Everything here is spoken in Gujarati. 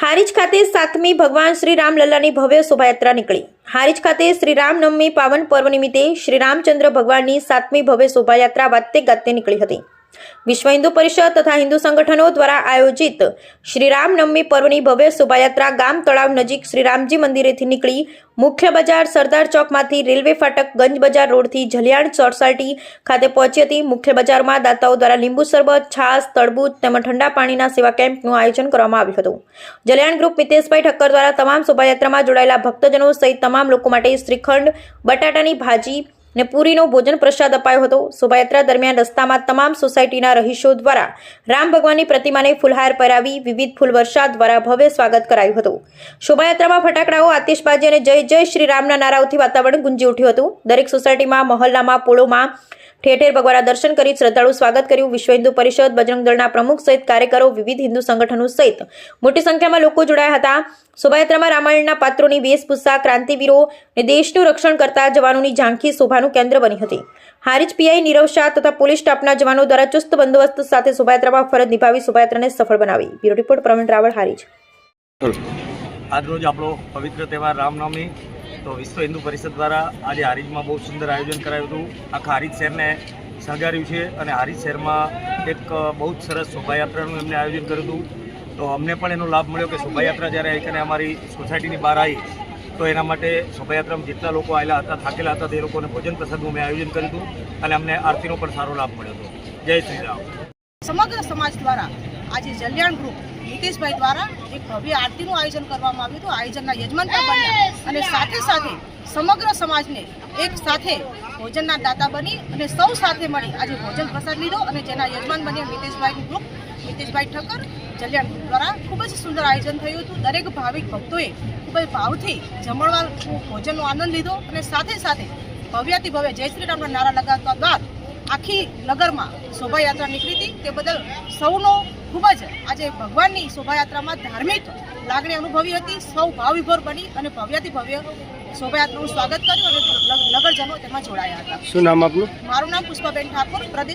હારીજ ખાતે સાતમી ભગવાન શ્રી રામલલ્લાની ભવ્ય શોભાયાત્રા નીકળી. હારીજ ખાતે શ્રી રામનવમી પાવન પર્વ નિમિત્તે શ્રી રામચંદ્ર ભગવાનની સાતમી ભવ્ય શોભાયાત્રા વાતે ગાતે નીકળી હતી. વિશ્વ હિન્દુ પરિષદ તથા હિન્દુ સંગઠનો દ્વારા આયોજિત શ્રી રામનવમી પર્વની ભવ્ય શોભાયાત્રા ગામ તળાવ નજીક શ્રી રામજી મંદિરેથી નીકળી મુખ્ય બજાર સરદાર ચોકમાંથી રેલવે ફાટક ગંજ બજાર રોડથી જલિયાણ સોસાયટી ખાતે પહોંચી હતી. મુખ્ય બજારમાં દાતાઓ દ્વારા લીંબુ શરબત, છાશ તડબૂચ તેમજ ઠંડા પાણીના સેવા કેમ્પનું આયોજન કરવામાં આવ્યું હતું. જલિયાણ ગ્રુપ મિતેશભાઈ ઠક્કર દ્વારા તમામ શોભાયાત્રામાં જોડાયેલા ભક્તજનો સહિત તમામ લોકો માટે શ્રીખંડ, બટાટાની ભાજી ને પૂરીનો ભોજન પ્રસાદ અપાયો હતો. શોભાયાત્રા દરમિયાન રસ્તામાં તમામ સોસાયટીના રહીશો દ્વારા રામ ભગવાનની પ્રતિમાને ફૂલહાર પહેરાવી વિવિધ ફૂલવર્ષા દ્વારા ભવ્ય સ્વાગત કરાયું હતું. શોભાયાત્રામાં ફટાકડાઓ, આતિશબાજી અને જય જય શ્રી રામના નારાઓથી વાતાવરણ ગુંજી ઉઠ્યું હતું. દરેક સોસાયટીમાં, મહોલ્લામાં, પોળોમાં ઠેર ઠેર ભગવાનના દર્શન કરી શ્રદ્ધાળુ સ્વાગત કર્યું. વિશ્વ હિન્દુ પરિષદ, બજરંગ દળના પ્રમુખ સહિત કાર્યકરો, વિવિધ હિન્દુ સંગઠનો સહિત મોટી સંખ્યામાં લોકો જોડાયા હતા. શોભાયાત્રામાં રામાયણના પાત્રોની વેશભૂષા, ક્રાંતિવીરો અને દેશનું રક્ષણ કરતા જવાનોની ઝાંખી શોભાનું કેન્દ્ર બની હતી. હારીજ પીઆઈ નીરવ શાહ તથા પોલીસ સ્ટાફના જવાનો દ્વારા ચુસ્ત બંદોબસ્ત સાથે શોભાયાત્રામાં ફરજ નિભાવી શોભાયાત્રાને સફળ બનાવી. Bureau report Pravin Raval, Harij. આજરોજ આપણો પવિત્ર તહેવાર રામનવમી, તો વિશ્વ હિન્દુ પરિષદ દ્વારા આજે હારીજમાં બહુ સુંદર આયોજન કરાયું હતું. આખા હારીજ શહેરને સહગાર્યું છે અને હારીજ શહેરમાં એક બહુ જ સરસ શોભાયાત્રાનું એમને આયોજન કર્યું હતું. તો અમને પણ એનો લાભ મળ્યો કે શોભાયાત્રા જ્યારે આવી અને અમારી સોસાયટીની બહાર આવી તો એના માટે શોભાયાત્રામાં જેટલા લોકો આવેલા હતા, થાકેલા હતા, તે લોકોને ભોજન પ્રસાદનું મેં આયોજન કર્યું હતું અને અમને આરતીનો પણ સારો લાભ મળ્યો હતો. જય શ્રી રામ. સમગ્ર સમાજ દ્વારા આજે જલ્યાણ ગ્રુપ નીતિશભાઈ દ્વારા એક ભવ્ય આરતીનું આયોજન કરવામાં આવ્યું હતું. આયોજનના યજમાન પણ બન્યા. અને સાથે સાથે સમગ્ર સમાજને એક સાથે ભોજનના દાતા બની અને સૌ સાથે મળી આજે ભોજન પ્રસાદ લીધો અને જેના યજમાન બન્યા નીતિશભાઈનું ગ્રુપ, નીતિશભાઈ ઠક્કર, જલ્યાણ ગ્રુપ દ્વારા ખૂબ જ સુંદર આયોજન થયું હતું. દરેક ભાવિક ભક્તોએ ખૂબ જ ભાવથી જમણવાર ભોજનનો આનંદ લીધો અને સાથે સાથે ભવ્યાથી ભવ્ય જય શ્રી રામના નારા લગાવતા બાદ આખી નગરમાં શોભાયાત્રા નીકળી હતી. તે બદલ સૌનો ખૂબ જ આજે ભગવાનની શોભાયાત્રામાં ધાર્મિક લાગણી અનુભવી હતી. સૌ ભાવવિભોર બની અને ભવ્યથી ભવ્ય શોભાયાત્રાનું સ્વાગત કર્યું અને નગરજનો તેમાં જોડાયા હતા. શું નામ આપનું? મારું નામ પુષ્પાબેન ઠાકોર પ્રદેશ